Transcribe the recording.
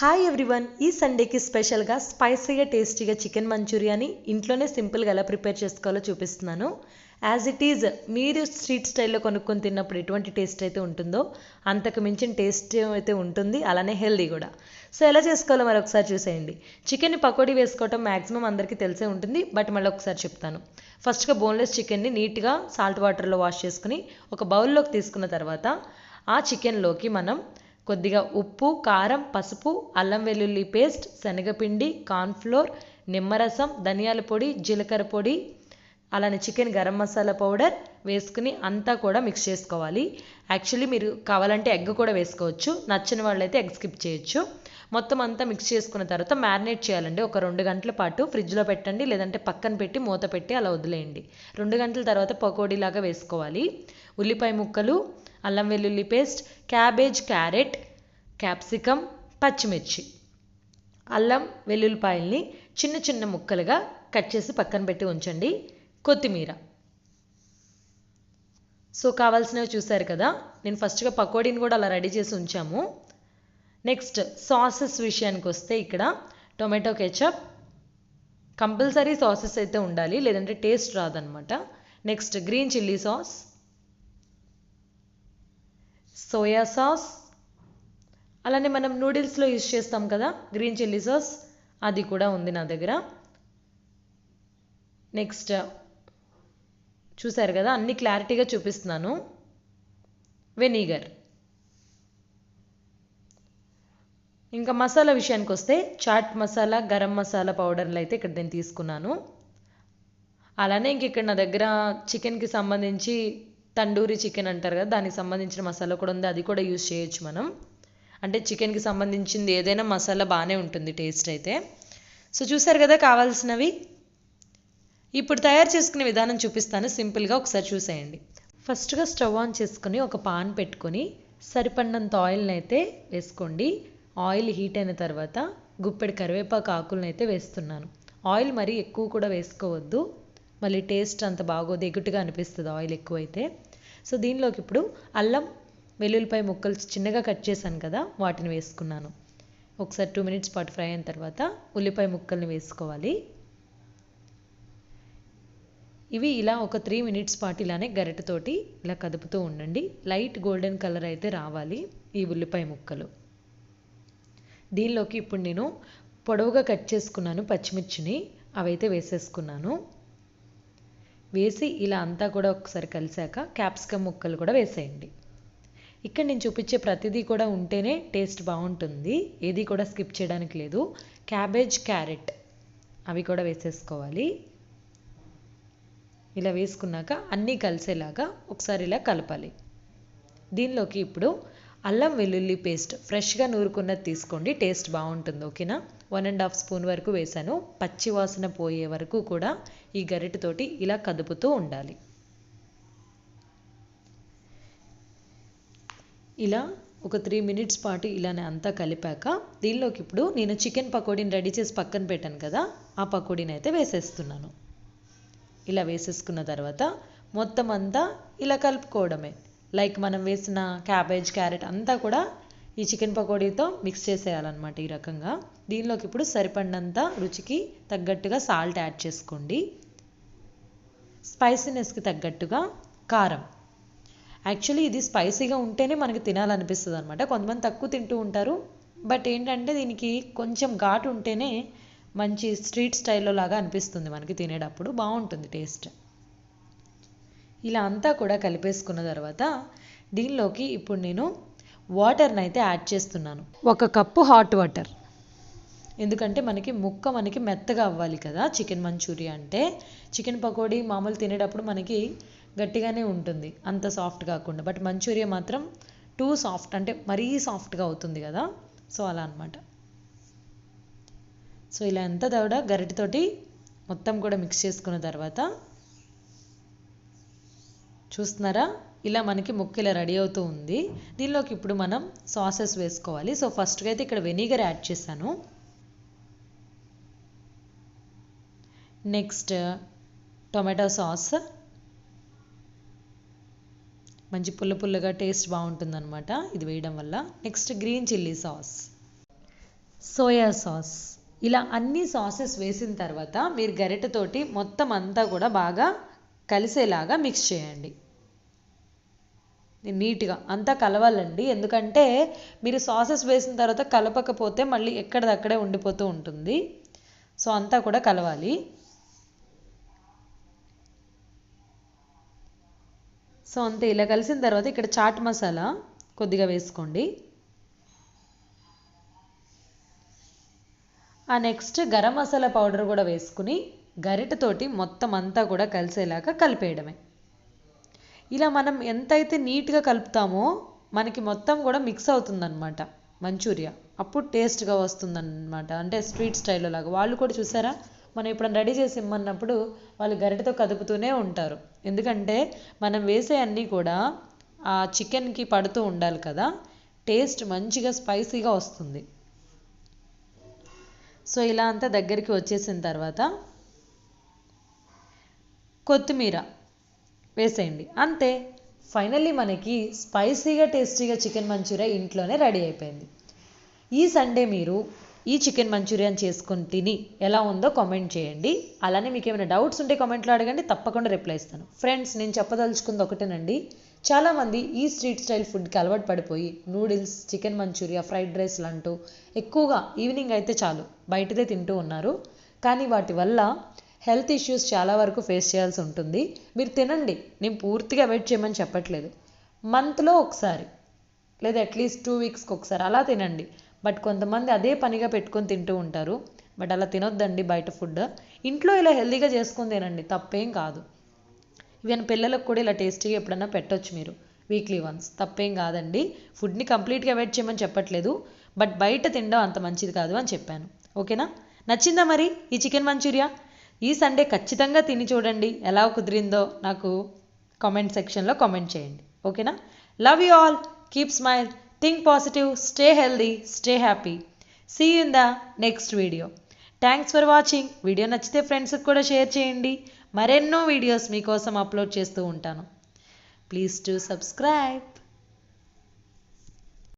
Hi everyone ఈ సండేకి స్పెషల్గా స్పైసీగా టేస్టీగా చికెన్ మంచూరియాని ఇంట్లోనే సింపుల్గా ఎలా ప్రిపేర్ చేసుకోవాలో చూపిస్తున్నాను. యాజ్ ఇట్ ఈజ్ మీరు స్ట్రీట్ స్టైల్లో కొనుక్కొని తిన్నప్పుడు ఎటువంటి టేస్ట్ అయితే ఉంటుందో అంతకు మించిన టేస్ట్ అయితే ఉంటుంది అలానే హెల్దీ కూడా. సో ఎలా చేసుకోవాలో మరి ఒకసారి చూసేయండి. చికెన్ని పకోడీ వేసుకోవటం మ్యాక్సిమం అందరికీ తెలిసే ఉంటుంది బట్ మళ్ళీ ఒకసారి చెప్తాను. ఫస్ట్గా బోన్లెస్ చికెన్ని నీట్గా సాల్ట్ వాటర్లో వాష్ చేసుకుని ఒక బౌల్లోకి తీసుకున్న తర్వాత ఆ చికెన్లోకి మనం కొద్దిగా ఉప్పు కారం పసుపు అల్లం వెల్లుల్లి పేస్ట్ శనగపిండి కార్న్ఫ్లోర్ నిమ్మరసం ధనియాల పొడి జీలకర్ర పొడి అలానే చికెన్ గరం మసాలా పౌడర్ వేసుకుని అంతా కూడా మిక్స్ చేసుకోవాలి. యాక్చువల్లీ మీరు కావాలంటే ఎగ్ కూడా వేసుకోవచ్చు. నచ్చిన వాళ్ళైతే ఎగ్ స్కిప్ చేయొచ్చు. మొత్తం అంతా మిక్స్ చేసుకున్న తర్వాత మ్యారినేట్ చేయాలండి. ఒక రెండు గంటల పాటు ఫ్రిడ్జ్లో పెట్టండి. లేదంటే పక్కన పెట్టి మూత పెట్టి అలా వదిలేయండి. రెండు గంటల తర్వాత పకోడీలాగా వేసుకోవాలి. ఉల్లిపాయ ముక్కలు అల్లం వెల్లుల్లి పేస్ట్ క్యాబేజ్ క్యారెట్ క్యాప్సికమ్ పచ్చిమిర్చి. అల్లం వెల్లుల్లిపాయల్ని చిన్న చిన్న ముక్కలుగా కట్ చేసి పక్కన పెట్టి ఉంచండి. కొత్తిమీర. సో కావాల్సినవి చూసారు కదా నేను ఫస్ట్గా పకోడీని కూడా అలా రెడీ చేసి ఉంచాము. నెక్స్ట్ సాసెస్ విషయానికి వస్తే ఇక్కడ టొమాటో కెచప్. కంపల్సరీ సాసెస్ అయితే ఉండాలి లేదంటే టేస్ట్ రాదనమాట. Next green chilli sauce. Soya sauce. అలానే మనం నూడిల్స్లో యూజ్ చేస్తాం కదా గ్రీన్ చిల్లీ సాస్ అది కూడా ఉంది నా దగ్గర. నెక్స్ట్ చూసారు కదా అన్ని క్లారిటీగా చూపిస్తున్నాను. వెనిగర్. ఇంకా మసాలా విషయానికి వస్తే చాట్ మసాలా గరం మసాలా పౌడర్లు అయితే ఇక్కడ నేను తీసుకున్నాను. అలానే ఇంక ఇక్కడ నా దగ్గర చికెన్కి సంబంధించి తండూరి చికెన్ అంటారు కదా దానికి సంబంధించిన మసాలా కూడా ఉంది అది కూడా యూస్ చేయొచ్చు మనం. అంటే చికెన్కి సంబంధించింది ఏదైనా మసాలా బాగానే ఉంటుంది టేస్ట్ అయితే. సో చూసారు కదా కావాల్సినవి? ఇప్పుడు తయారు చేసుకునే విధానం చూపిస్తాను సింపుల్గా ఒకసారి చూసేయండి. ఫస్ట్గా స్టవ్ ఆన్ చేసుకుని ఒక పాన్ పెట్టుకొని సరిపడినంత ఆయిల్ని అయితే వేసుకోండి. ఆయిల్ హీట్ అయిన తర్వాత గుప్పెడు కరివేపాకు ఆకులను అయితే వేస్తున్నాను. ఆయిల్ మరీ ఎక్కువ కూడా వేసుకోవద్దు. మళ్ళీ టేస్ట్ అంత బాగోదు ఎగుటుగా అనిపిస్తుంది ఆయిల్ ఎక్కువైతే. సో దీనిలోకి ఇప్పుడు అల్లం వెల్లుల్లిపాయ ముక్కలు చిన్నగా కట్ చేశాను కదా వాటిని వేసుకున్నాను. ఒకసారి టూ మినిట్స్ పాటు ఫ్రై అయిన తర్వాత ఉల్లిపాయ ముక్కల్ని వేసుకోవాలి. ఇవి ఇలా ఒక త్రీ మినిట్స్ పాటు ఇలానే గరిటతోటి ఇలా కదుపుతూ ఉండండి. లైట్ గోల్డెన్ కలర్ అయితే రావాలి ఈ ఉల్లిపాయ ముక్కలు. దీనిలోకి ఇప్పుడు నేను పొడవుగా కట్ చేసుకున్నాను పచ్చిమిర్చిని అవైతే వేసేసుకున్నాను. వేసి ఇలా అంతా కూడా ఒకసారి కలిసాక క్యాప్సికమ్ ముక్కలు కూడా వేసేయండి. ఇక్కడ నేను చూపించే ప్రతిదీ కూడా ఉంటేనే టేస్ట్ బాగుంటుంది. ఏది కూడా స్కిప్ చేయడానికి లేదు. క్యాబేజ్ క్యారెట్ అవి కూడా వేసేసుకోవాలి. ఇలా వేసుకున్నాక అన్నీ కలిసేలాగా ఒకసారి ఇలా కలపాలి. దీనిలోకి ఇప్పుడు అల్లం వెల్లుల్లి పేస్ట్ ఫ్రెష్గా నూరుకున్నది తీసుకోండి టేస్ట్ బాగుంటుంది ఓకేనా? వన్ అండ్ హాఫ్ స్పూన్ వరకు వేసాను పచ్చి వాసన పోయే వరకు కూడా ఈ గరిటెతోటి ఇలా కదుపుతూ ఉండాలి. ఇలా ఒక త్రీ మినిట్స్ పాటు ఇలానే అంతా కలిపాక దీనిలోకి ఇప్పుడు నేను చికెన్ పకోడీని రెడీ చేసి పక్కన పెట్టాను కదా ఆ పకోడీని అయితే వేసేస్తున్నాను. ఇలా వేసేసుకున్న తర్వాత మొత్తం అంతా ఇలా కలుపుకోవడమే. లైక్ మనం వేసిన క్యాబేజ్ క్యారెట్ అంతా కూడా ఈ చికెన్ పకోడీతో మిక్స్ చేసేయాలన్నమాట ఈ రకంగా. దీనిలోకి ఇప్పుడు సరిపడినంత రుచికి తగ్గట్టుగా సాల్ట్ యాడ్ చేసుకోండి. స్పైసీనెస్కి తగ్గట్టుగా కారం. యాక్చువల్లీ ఇది స్పైసీగా ఉంటేనే మనకి తినాలనిపిస్తుంది అనమాట కొంతమంది తక్కువ తింటూ ఉంటారు. బట్ ఏంటంటే దీనికి కొంచెం ఘాటు ఉంటేనే మంచి స్ట్రీట్ స్టైల్లో లాగా అనిపిస్తుంది మనకి తినేటప్పుడు. బాగుంటుంది టేస్ట్ ఇలా అంతా కూడా కలిపేసుకున్న తర్వాత దీనిలోకి ఇప్పుడు నేను వాటర్ని అయితే యాడ్ చేస్తున్నాను. ఒక కప్పు హాట్ వాటర్ ఎందుకంటే మనకి ముక్క మనకి మెత్తగా అవ్వాలి కదా చికెన్ మంచూరియా అంటే. చికెన్ పకోడీ మామూలు తినేటప్పుడు మనకి గట్టిగానే ఉంటుంది అంత సాఫ్ట్ కాకుండా. బట్ మంచూరియా మాత్రం టూ సాఫ్ట్ అంటే మరీ సాఫ్ట్గా అవుతుంది కదా. సో అలా అనమాట సో ఇలా ఎంత కూడా గరిటతోటి మొత్తం కూడా మిక్స్ చేసుకున్న తర్వాత చూస్తున్నారా? ఇలా మనకి ముక్క ఇలా రెడీ అవుతూ ఉంది. దీనిలోకి ఇప్పుడు మనం సాసెస్ వేసుకోవాలి. సో ఫస్ట్గా అయితే ఇక్కడ వెనిగర్ యాడ్ చేశాను. Next tomato sauce. మంచి పుల్ల పుల్లగా టేస్ట్ బాగుంటుందన్నమాట. ఇది వేయడం వల్ల. Next green chilli sauce. Soya sauce. ఇలా అన్ని సాసెస్ వేసిన తర్వాత మీరు గరిటెతోటి మొత్తం అంతా కూడా బాగా కలిసేలాగా మిక్స్ చేయండి. నీట్గా అంతా కలవాలండి. ఎందుకంటే మీరు సాసెస్ వేసిన తర్వాత కలపకపోతే మళ్ళీ ఎక్కడిదక్కడే ఉండిపోతూ ఉంటుంది. సో అంతా కూడా కలవాలి. సో అంతే. ఇలా కలిసిన తర్వాత ఇక్కడ చాట్ మసాలా కొద్దిగా వేసుకోండి. ఆ నెక్స్ట్ గరం మసాలా పౌడర్ కూడా వేసుకుని గరిటతోటి మొత్తం అంతా కూడా కలిసేలాగా కలిపేయడమే. ఇలా మనం ఎంతైతే నీట్గా కలుపుతామో మనకి మొత్తం కూడా మిక్స్ అవుతుందన్నమాట మంచూరియా. అప్పుడు టేస్ట్గా వస్తుందన్నమాట. అంటే స్ట్రీట్ స్టైల్లో లాగా. వాళ్ళు కూడా చూసారా? మనం ఇప్పుడు రెడీ చేసి ఇమ్మన్నప్పుడు వాళ్ళు గరిటతో కదుపుతూనే ఉంటారు. ఎందుకంటే మనం వేసే అన్నీ కూడా ఆ చికెన్కి పడుతూ ఉండాలి కదా. టేస్ట్ మంచిగా స్పైసీగా వస్తుంది. సో ఇలా అంతా దగ్గరికి వచ్చేసిన తర్వాత కొత్తిమీర వేసేయండి. అంతే. ఫైనల్లీ మనకి స్పైసీగా టేస్టీగా చికెన్ మంచూరియా ఇంట్లోనే రెడీ అయిపోయింది. ఈ సండే మీరు ఈ చికెన్ మంచూరియాని చేసుకొని తిని ఎలా ఉందో కామెంట్ చేయండి. అలానే మీకు ఏమైనా డౌట్స్ ఉంటే కామెంట్లో అడగండి తప్పకుండా రిప్లై ఇస్తాను. ఫ్రెండ్స్ నేను చెప్పదలుచుకుంది ఒకటేనండి. చాలామంది ఈ స్ట్రీట్ స్టైల్ ఫుడ్కి అలవాటు పడిపోయి నూడిల్స్ చికెన్ మంచూరియా ఫ్రైడ్ రైస్లు అంటూ ఎక్కువగా ఈవినింగ్ అయితే చాలు బయటదే తింటూ ఉన్నారు. కానీ వాటి వల్ల హెల్త్ ఇష్యూస్ చాలా వరకు ఫేస్ చేయాల్సి ఉంటుంది. మీరు తినండి. నేను పూర్తిగా అవాయిడ్ చేయమని చెప్పట్లేదు. మంత్లో ఒకసారి లేదా అట్లీస్ట్ టూ వీక్స్కి ఒకసారి అలా తినండి. బట్ కొంతమంది అదే పనిగా పెట్టుకొని తింటూ ఉంటారు. బట్ అలా తినొద్దండి బయట ఫుడ్. ఇంట్లో ఇలా హెల్తీగా చేసుకొని తినండి. తప్పేం కాదు. ఈవెన్ పిల్లలకు కూడా ఇలా టేస్టీగా ఎప్పుడన్నా పెట్టొచ్చు మీరు. Weekly once. తప్పేం కాదండి. ఫుడ్ని కంప్లీట్గా అవాయిడ్ చేయమని చెప్పట్లేదు. బట్ బయట తినడం అంత మంచిది కాదు అని చెప్పాను. ఓకేనా? నచ్చిందా మరి ఈ చికెన్ మంచూరియా? ఈ సండే ఖచ్చితంగా తిని చూడండి. ఎలా కుదిరిందో నాకు కామెంట్ సెక్షన్లో కామెంట్ చేయండి. ఓకేనా? Love you all keep smile think positive stay healthy stay happy see in the next video thanks for watching video నచ్చితే ఫ్రెండ్స్కి కూడా షేర్ చేయండి. మరెన్నో వీడియోస్ మీకోసం అప్లోడ్ చేస్తూ ఉంటాను. Please to subscribe